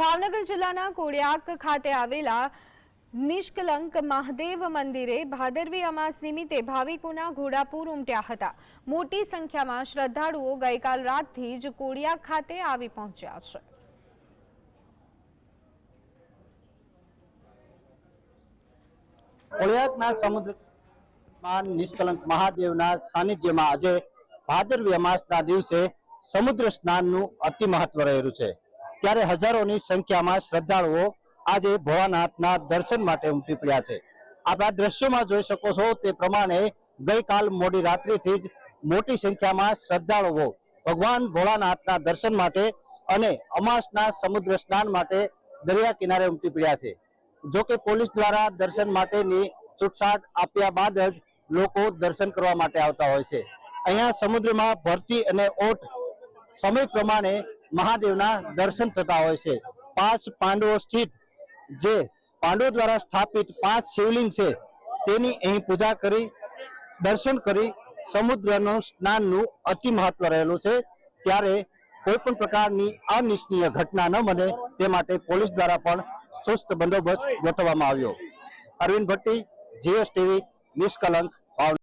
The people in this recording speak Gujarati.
ભાવનગર જિલ્લાના કોડિયાક ખાતે આવેલા નિષ્કલંક મહાદેવ મંદિરે ભાદરવી અમાસ નિમિત્તે ભાવિકોના ઘોડાપુર ઉમટ્યા હતા. મોટી સંખ્યામાં શ્રદ્ધાળુઓ ગઈકાલ રાતથી જ કોડિયાક ખાતે આવી પહોંચ્યા છે. કોળિયાકના સમુદ્રમાં નિષ્કલંક મહાદેવના સાનિધ્યમાં આજે ભાદરવી અમાસના દિવસે સમુદ્ર સ્નાનનું અતિ મહત્વ રહેલું છે. ત્યારે હજારોની સંખ્યામાં શ્રદ્ધાળુઓ આજે ભોળાનાથના દર્શન માટે ઉમટી પડ્યા છે. આપણા દ્રશ્યોમાં જોઈ શકો છો તે પ્રમાણે ગઈકાલ મોડી રાત્રિથી જ મોટી સંખ્યામાં શ્રદ્ધાળુઓ ભગવાન ભોળાનાથના દર્શન માટે અને અમાસના સમુદ્ર સ્નાન માટે દરિયા કિનારે ઉમટી પડ્યા છે. જોકે પોલીસ દ્વારા દર્શન માટેની છૂટછાટ આપ્યા બાદ જ લોકો દર્શન કરવા માટે આવતા હોય છે. અહીંયા સમુદ્રમાં ભરતી અને ઓટ સમય પ્રમાણે મહાદેવના દર્શન થતા હોય છે. પાંચ પાંડવો સ્થિત જે પાંડવો દ્વારા સ્થાપિત પાંચ શિવલિંગ છે, તેની અહીં પૂજા કરી, દર્શન કરી સમુદ્રનું સ્નાનનું અતિ મહત્વ રહેલું છે. ત્યારે કોઈ પણ પ્રકારની અનિચ્છનીય ઘટના ન બને તે માટે પોલીસ દ્વારા પણ સુસ્ત બંદોબસ્ત ગોઠવવામાં આવ્યો. અરવિંદ ભટ્ટી, જીએસટીવી, નિષ્કલંક